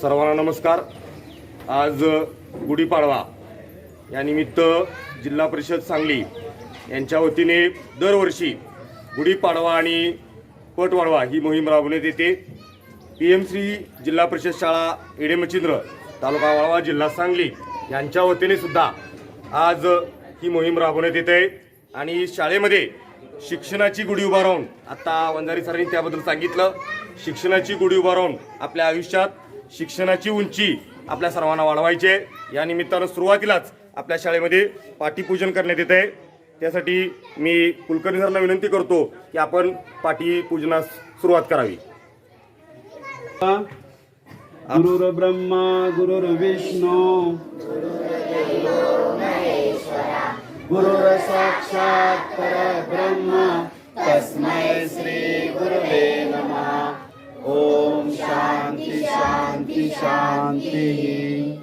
सर्वांना नमस्कार. आज गुढीपाडवा. यानिमित्त जिल्हा परिषद सांगली यांच्या वतीने दरवर्षी गुढीपाडवा आणि पटवाडवा ही मोहीम राबवण्यात येते. पी एम सी जिल्हा परिषद शाळा एडेमचिंद्र तालुका वाळवा जिल्हा सांगली यांच्या वतीने सुद्धा आज ही मोहीम राबवण्यात येते. आणि शाळेमध्ये शिक्षणाची गुढी उभा राहून आता वंजारी सरांनी त्याबद्दल सांगितलं. शिक्षणाची गुढी उभा राहून आपल्या आयुष्यात शिक्षणाची उंची आपल्या सर्वांना वाढवायची आहे. या निमित्तानं सुरुवातीलाच आपल्या शाळेमध्ये पाठीपूजन करण्यात येत आहे त्यासाठी मी कुलकर्णी सरांना विनंती करतो की आपण पाठीपूजनास सुरुवात करावी. गुरुर ब्रह्मा गुरुर साक्षात परब्रह्म. शांती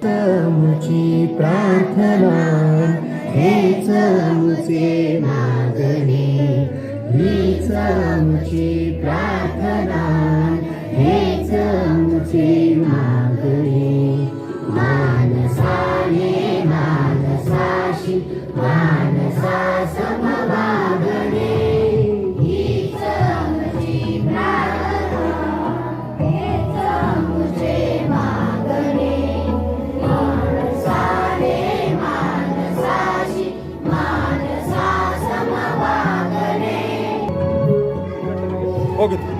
शांती. प्रार्थना हेच मुचे मागणे हीच मुची Rocket.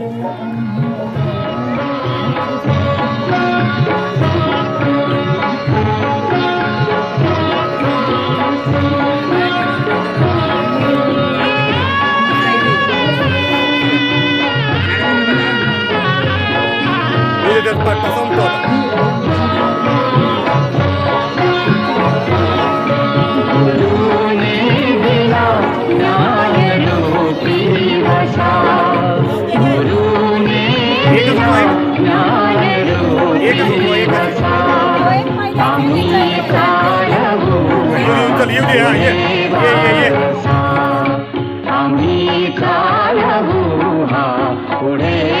Líder del चल येऊ दे हा ये ये ये ये आम्ही चालवू हा पुढे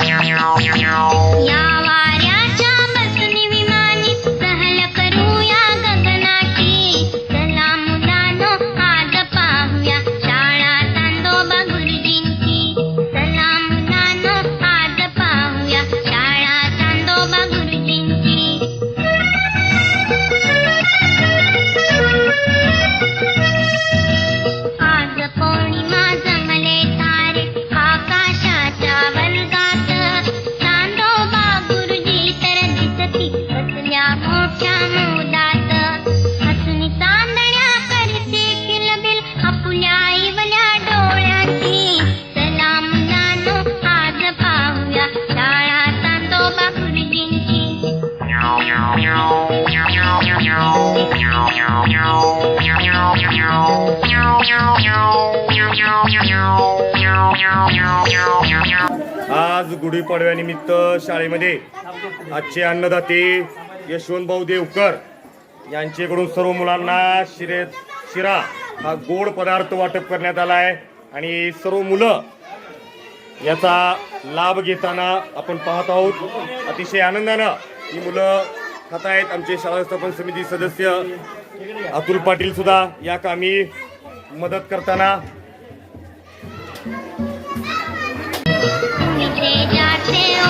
आज गुढीपाडव्यानिमित्त शाळेमध्ये आजचे अन्नदाते यशवंत भाऊ देवकर यांच्याकडून सर्व मुलांना शिरे शिरा हा गोड पदार्थ वाटप करण्यात आला आहे. आणि सर्व मुलं याचा लाभ घेताना आपण पाहत आहोत. अतिशय आनंदानं ही मुलं खात आहेत. आमचे शाळा व्यवस्थापन समिती सदस्य अतुल पाटील सुद्धा या कामी मदत करताना जाते